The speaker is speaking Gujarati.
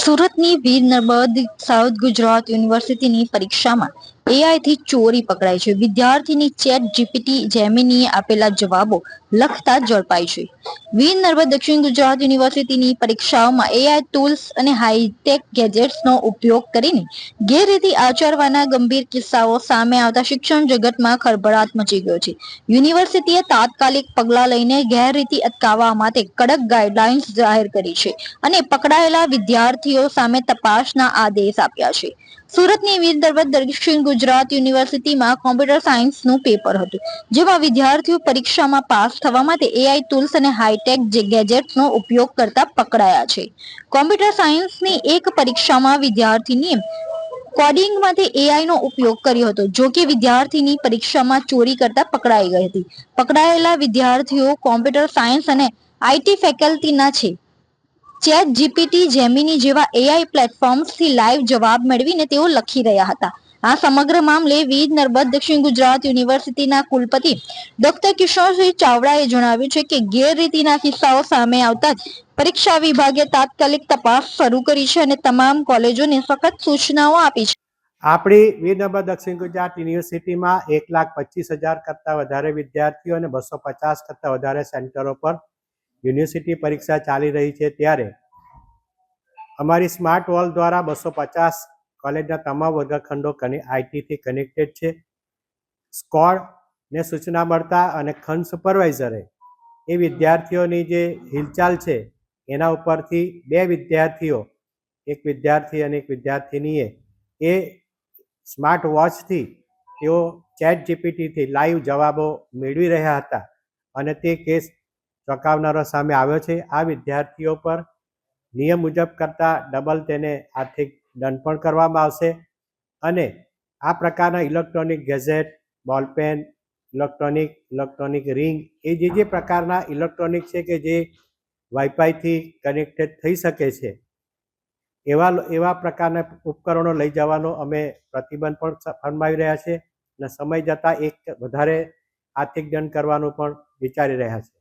સુરતની વીર નર્મદ સાઉથ ગુજરાત યુનિવર્સિટીની પરીક્ષામાં AI થી ચોરી પકડાઈ છે. વિદ્યાર્થીની ચેટ જીપીટી જેમિનીએ આપેલા જવાબો લખતા ઝડપાય છે. વીર નર્મદ દક્ષિણ ગુજરાત યુનિવર્સિટીની પરીક્ષાઓમાં એઆઈ ટૂલ્સ અને હાઈટેક ગેજેટ્સનો ઉપયોગ કરીને ગેરરીતિ આચરવાના ગંભીર કિસ્સાઓ સામે આવતા શિક્ષણ જગતમાં ખળભળાટ મચી ગયો છે. યુનિવર્સિટીએ તાત્કાલિક પગલાં લઈને ગેરરીતિ અટકાવવા માટે કડક ગાઈડલાઇન્સ જાહેર કરી છે અને પકડાયેલા વિદ્યાર્થીઓ સામે તપાસના આદેશ આપ્યા છે. સુરતની વીર નર્મદ દક્ષિણ ગુજરાત યુનિવર્સિટીમાં કોમ્પ્યુટર સાયન્સનું પેપર હતું, જેમાં વિદ્યાર્થીઓ પરીક્ષામાં પાસ થવા માટે એઆઈ ટૂલ્સ અને હાઈટેક ગેજેટ્સનો ઉપયોગ કરતા પકડાયા છે. કોમ્પ્યુટર સાયન્સની એક પરીક્ષામાં વિદ્યાર્થીની કોડિંગ માટે એઆઈ નો ઉપયોગ કર્યો હતો, જો કે વિદ્યાર્થીની પરીક્ષામાં ચોરી કરતા પકડાઈ ગઈ હતી. પકડાયેલા વિદ્યાર્થીઓ કોમ્પ્યુટર સાયન્સ અને આઈટી ફેકલ્ટીના છે. ચેટ જીપીટી જેમિની જેવા એઆઈ પ્લેટફોર્મ્સથી લાઈવ જવાબ મેળવીને તેઓ લખી રહ્યા હતા. આ સમગ્ર મામલે વીજ નર્મદ દક્ષિણ ગુજરાત યુનિવર્સિટીના કુલપતિ ડોક્ટર કિશોરસિંહ ચાવડાએ જણાવ્યું છે કે ગેરરીતિના કિસ્સાઓ સામે આવતા જ પરીક્ષા વિભાગે તાત્કાલિક તપાસ શરૂ કરી છે અને તમામ કોલેજોને સખત સૂચનાઓ આપી છે. આપણી વીરનર્મદ દક્ષિણ ગુજરાત યુનિવર્સિટીમાં એક લાખ પચીસ હજાર કરતાં વધારે વિદ્યાર્થીઓ અને બસો પચાસ કરતાં વધારે સેન્ટરો પર યુનિવર્સિટી પરીક્ષા ચાલી રહી છે. ત્યારે અમારી સ્માર્ટ વોલ દ્વારા બસો પચાસ કોલેજના તમામ વર્ગખંડો આઈટીથી કનેક્ટેડ છે. સ્કોડને સૂચના મળતા અને ખંડ સુપરવાઇઝરે એ વિદ્યાર્થીઓની જે હિલચાલ છે, એના ઉપરથી બે વિદ્યાર્થીઓ, એક વિદ્યાર્થી અને એક વિદ્યાર્થીનીએ, એ સ્માર્ટ વોચથી તેઓ ચેટ જીપીટીથી લાઈવ જવાબો મેળવી રહ્યા હતા અને તે કેસ ચોંકાવનારો સામે આવ્યો છે. આ વિદ્યાર્થીઓ પર નિયમ મુજબ કરતાં ડબલ તેને આર્થિક દંડ પણ કરવામાં આવશે. અને આ પ્રકારના electronic gadget ball pen, electronic electronic ring એ જે જે પ્રકારના ઇલેક્ટ્રોનિક છે કે જે વાઈફાઈથી કનેક્ટેડ થઈ શકે છે, એવા એવા પ્રકારના ઉપકરણો લઈ જવાનો અમે પ્રતિબંધ પણ ફરમાવી રહ્યા છે. અને સમય જતાં એક વધારે આર્થિક દંડ કરવાનું પણ વિચારી રહ્યા છે.